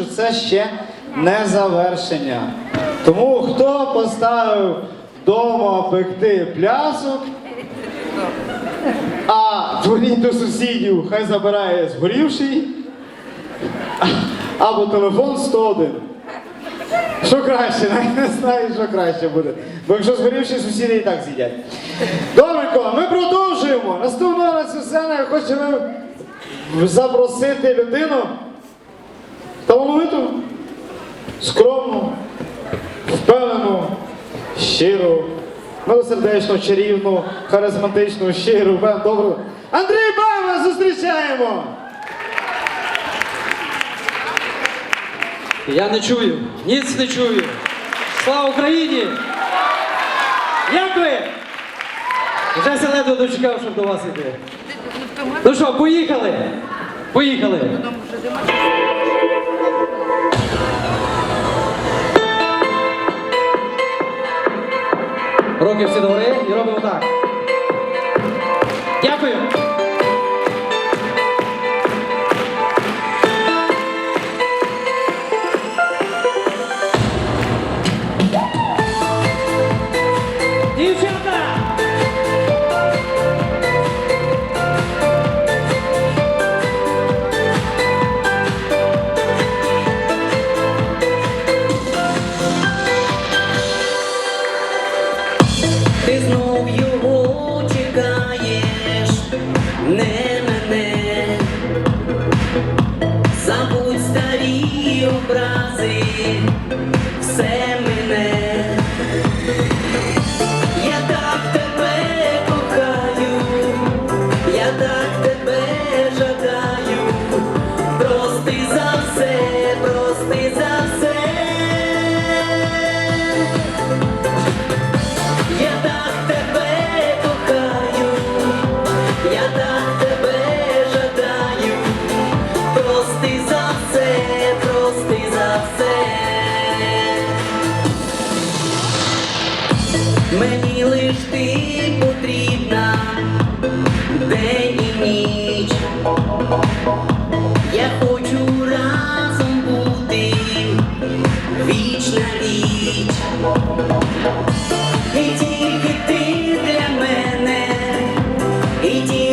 що це ще не завершення. Тому хто поставив вдома пекти плясок, а дзвоніть до сусідів, хай забирає згорівший, або телефон 101. Що краще, навіть не знаю, що краще буде. Бо якщо згорівші сусіди і так з'їдять. Добренько, ми продовжуємо. Наступного на цю сцену я хочу запросити людину талановиту, скромну, впевнену, щиру, милосердечну, чарівну, харизматичну, щиру, впевнену, добру. Андрій Бава зустрічаємо! Я не чую, ніц не чую. Слава Україні! Як ви? Вже ледве дочекав, щоб до вас іти. Ну що, поїхали? Поїхали. Руки всі догори і робимо так. Дякую. Ти знов його чекаєш, не мене, забудь старі образи, Мені лиш ти потрібна день і ніч. Я хочу разом бути віч на віч. І тільки ти для мене, і тільки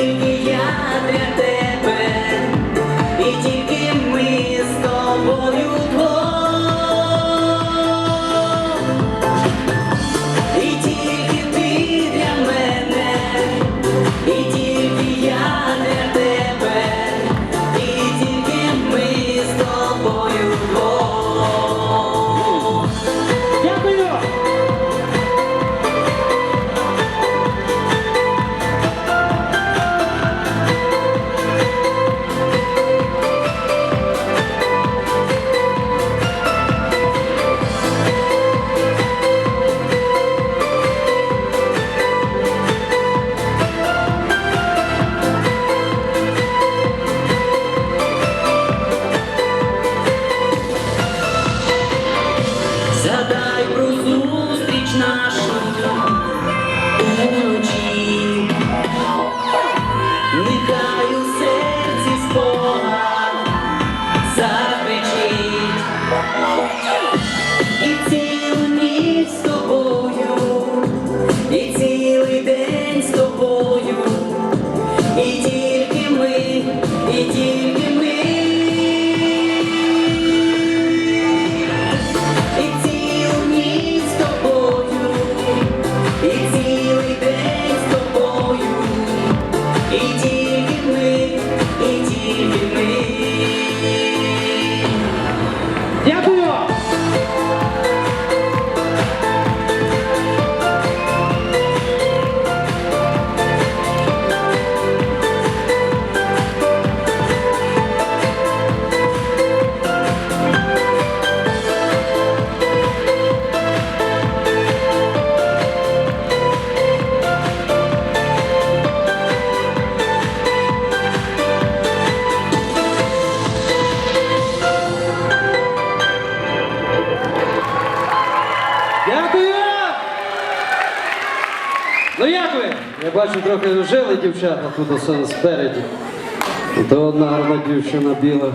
Ну як ви? Я бачу, трохи жили дівчата тут спереді. То одна гарна дівчина біла.